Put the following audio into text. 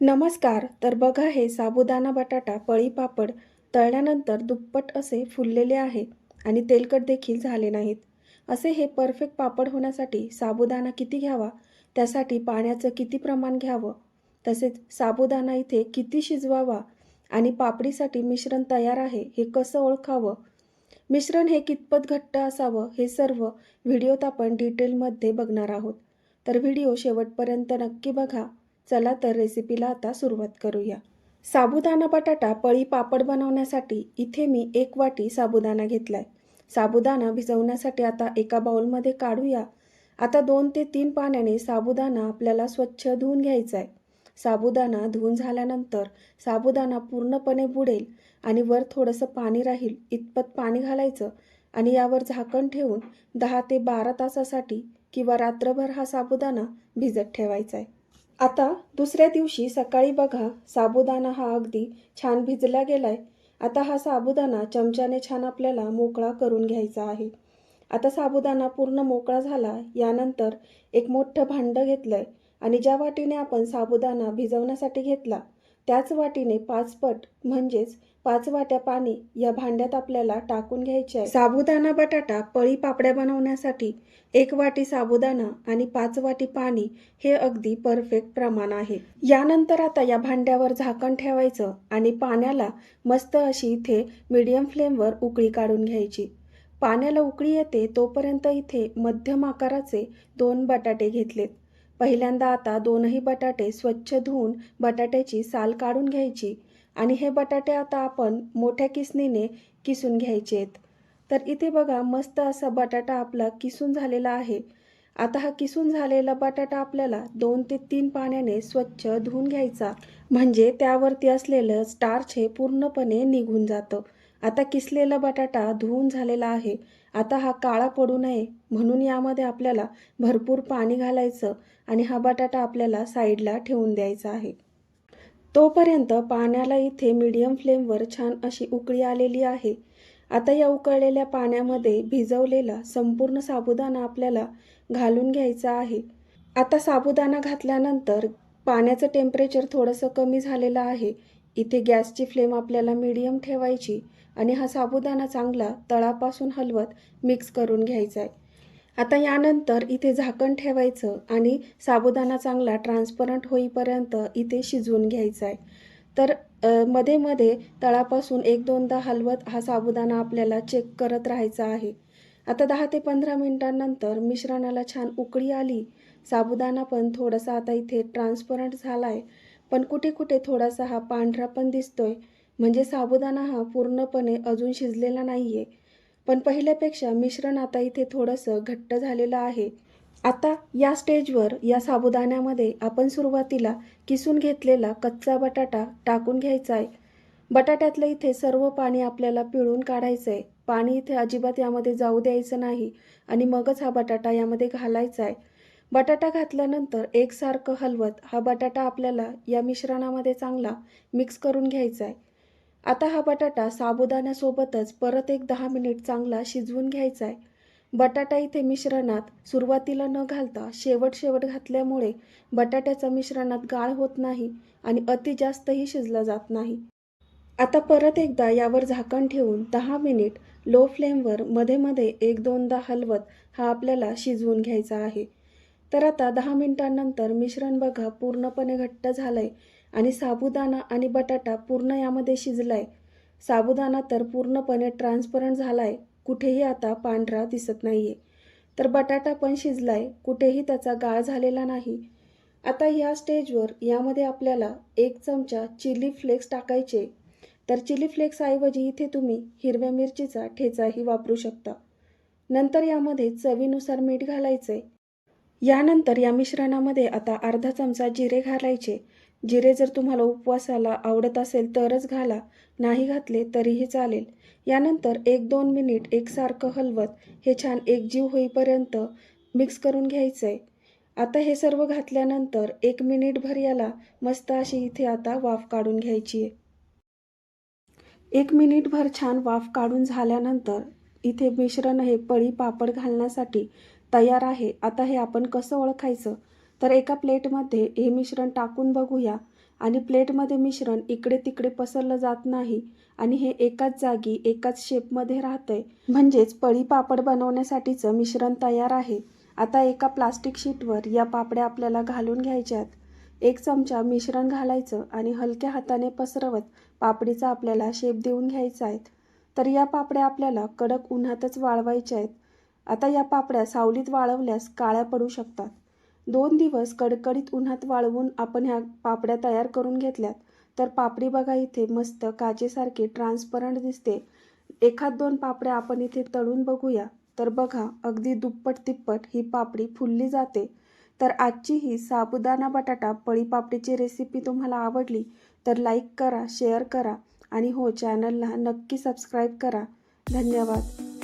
नमस्कार तर बघा हे साबुदाणा बटाटा पळी पापड तळल्यानंतर दुप्पट असे फुललेले आहे आणि तेलकट देखील झाले नाहीत. असे हे परफेक्ट पापड होण्यासाठी साबुदाणा किती घ्यावा? त्यासाठी पाण्याचं किती प्रमाण घ्यावं? तसेच साबुदाणा इथे किती शिजवावा? आणि पापडीसाठी मिश्रण तयार आहे हे कसं ओळखावं? मिश्रण हे कितपत घट्ट असावं हे सर्व व्हिडिओत आपण डिटेलमध्ये बघणार आहोत. तर व्हिडिओ शेवटपर्यंत नक्की बघा. चला तर रेसिपीला आता सुरुवात करूया. साबुदाणा बटाटा पळी पापड बनवण्यासाठी इथे मी एक वाटी साबुदाणा घेतलाय. साबुदाणा भिजवण्यासाठी आता एका बाउलमध्ये काढूया. आता दोन ते तीन पाण्याने साबुदाणा आपल्याला स्वच्छ धुवून घ्यायचा आहे साबुदाणा धुवून झाल्यानंतर साबुदाणा पूर्णपणे बुडेल आणि वर थोडंसं पाणी राहील इतपत पाणी घालायचं आणि यावर झाकण ठेवून दहा ते बारा तासासाठी किंवा रात्रभर हा साबुदाणा भिजत ठेवायचा आहे आता दुसऱ्या दिवशी सकाळी बघा साबुदाणा हा अगदी छान भिजला गेलाय. आता हा साबुदाणा चमच्याने छान आपल्याला मोकळा करून घ्यायचा आहे. आता साबुदाणा पूर्ण मोकळा झाला यानंतर एक मोठं भांडं घेतलंय आणि ज्या वाटीने आपण साबुदाणा भिजवण्यासाठी घेतला त्याच वाटीने पाचपट म्हणजेच पाच वाट्या पाणी या भांड्यात आपल्याला टाकून घ्यायचे आहे. साबुदाणा बटाटा पळी पापड्या बनवण्यासाठी एक वाटी साबुदाणा आणि पाच वाटी पाणी हे अगदी परफेक्ट प्रमाण आहे. यानंतर आता या भांड्यावर झाकण ठेवायचं आणि पाण्याला मस्त अशी इथे मीडियम फ्लेमवर उकळी काढून घ्यायची. पाण्याला उकळी येते तोपर्यंत इथे मध्यम आकाराचे दोन बटाटे घेतलेत. पहिल्यांदा आता दोनही बटाटे स्वच्छ धुवून बटाट्याची साल काढून घ्यायची आणि हे बटाटे आता आपण मोठ्या किसणीने किसून घ्यायचे आहेत. तर इथे बघा मस्त असा बटाटा आपला किसून झालेला आहे. आता हा किसून झालेला बटाटा आपल्याला दोन ते तीन पाण्याने स्वच्छ धुवून घ्यायचा. म्हणजे त्यावरती असलेलं स्टार्च हे पूर्णपणे निघून जातं. आता किसलेला बटाटा धुवून झालेला आहे. आता हा काळा पडू नये म्हणून यामध्ये आपल्याला भरपूर पाणी घालायचं आणि हा बटाटा आपल्याला साईडला ठेवून द्यायचा आहे. तोपर्यंत पाण्याला इथे मीडियम फ्लेमवर छान अशी उकळी आलेली आहे. आता या उकळलेल्या पाण्यामध्ये भिजवलेला संपूर्ण साबुदाणा आपल्याला घालून घ्यायचा आहे. आता साबुदाणा घातल्यानंतर पाण्याचं टेम्परेचर थोडंसं कमी झालेलं आहे. इथे गॅसची फ्लेम आपल्याला मीडियम ठेवायची आणि हा साबुदाणा चांगला तळापासून हलवत मिक्स करून घ्यायचा आहे आता यानंतर इथे झाकण ठेवायचं आणि साबुदाणा चांगला ट्रान्सपरंट होईपर्यंत इथे शिजवून घ्यायचा आहे तर मध्ये मध्ये तळापासून एक दोनदा हलवत हा साबुदाणा आपल्याला चेक करत राहायचा आहे. आता दहा ते पंधरा मिनिटांनंतर मिश्रणाला छान उकळी आली. साबुदाणा पण थोडासा आता इथे ट्रान्सपरंट झाला आहे पण कुठे कुठे थोडासा हा पांढरा पण दिसतोय. म्हणजे साबुदाणा हा पूर्णपणे अजून शिजलेला नाही आहे पण पहिल्यापेक्षा मिश्रण आता इथे थोडंसं घट्ट झालेलं आहे. आता या स्टेजवर या साबुदाण्यामध्ये आपण सुरुवातीला किसून घेतलेला कच्चा बटाटा टाकून घ्यायचा आहे बटाट्यातलं इथे सर्व पाणी आपल्याला पिळून काढायचं आहे पाणी इथे अजिबात यामध्ये जाऊ द्यायचं नाही आणि मगच हा बटाटा यामध्ये घालायचा आहे बटाटा घातल्यानंतर एकसारखं हलवत हा बटाटा आपल्याला या मिश्रणामध्ये चांगला मिक्स करून घ्यायचा आहे आता हा बटाटा साबुदाण्यासोबतच परत एक दहा मिनिट चांगला शिजवून घ्यायचा आहे बटाटा इथे मिश्रणात सुरुवातीला न घालता शेवट शेवट घातल्यामुळे बटाट्याचा मिश्रणात गाळ होत नाही आणि अति जास्तही शिजला जात नाही. आता परत एकदा यावर झाकण ठेवून दहा मिनिट लो फ्लेमवर मध्ये मध्ये एक दोनदा हलवत हा आपल्याला शिजवून घ्यायचा आहे. तर आता दहा मिनिटांनंतर मिश्रण बघा पूर्णपणे घट्ट झालंय आणि साबुदाणा आणि बटाटा पूर्ण यामध्ये शिजलाय. साबुदाणा तर पूर्णपणे ट्रान्सपरंट झालाय कुठेही आता पांढरा दिसत नाहीये. तर बटाटा पण शिजलाय कुठेही त्याचा गाळ झालेला नाही. आता या स्टेजवर यामध्ये आपल्याला एक चमचा चिली फ्लेक्स टाकायचे. तर चिली फ्लेक्सऐवजी इथे तुम्ही हिरव्या मिरचीचा ठेचाही वापरू शकता. नंतर यामध्ये चवीनुसार मीठ घालायचे यानंतर या मिश्रणामध्ये आता अर्धा चमचा जिरे घालायचे. जिरे जर तुम्हाला उपवासाला आवडत असेल तरच घाला. नाही घातले तरीही चालेल. यानंतर एक दोन मिनिट एकसारखं हलवत हे छान एकजीव होईपर्यंत मिक्स करून घ्यायचं आहे आता हे सर्व घातल्यानंतर एक मिनिटभर याला मस्त अशी इथे आता वाफ काढून घ्यायची आहे. एक मिनिटभर छान वाफ काढून झाल्यानंतर इथे मिश्रण हे पळी पापड घालण्यासाठी तयार आहे. आता हे आपण कसं ओळखायचं? तर एका प्लेटमध्ये हे मिश्रण टाकून बघूया. आणि प्लेटमध्ये मिश्रण इकडे तिकडे पसरलं जात नाही आणि हे एकाच जागी एकाच शेपमध्ये राहतंय. म्हणजेच पळी पापड बनवण्यासाठीचं मिश्रण तयार आहे. आता एका प्लास्टिक शीटवर या पापड्या आपल्याला घालून घ्यायच्यात. एक चमचा मिश्रण घालायचं आणि हलक्या हाताने पसरवत पापडीचा आपल्याला शेप देऊन घ्यायचा आहे. तर या पापड्या आपल्याला कडक उन्हातच वाळवायच्या आहेत. आता या पापड्या सावलीत वाळवल्यास काळ्या पडू शकतात. दोन दिवस कडकडीत उन्हात वाळवून आपण ह्या पापड्या तयार करून घेतल्यात तर पापडी बघा इथे मस्त काचेसारखी ट्रान्सपरंट दिसते. एखाद दोन पापड्या आपण इथे तळून बघूया. तर बघा अगदी दुप्पट तिप्पट ही पापडी फुलली जाते. तर आजची ही साबुदाणा बटाटा पळी पापडीची रेसिपी तुम्हाला आवडली तर लाईक करा शेअर करा आणि हो चॅनलला नक्की सबस्क्राईब करा. धन्यवाद.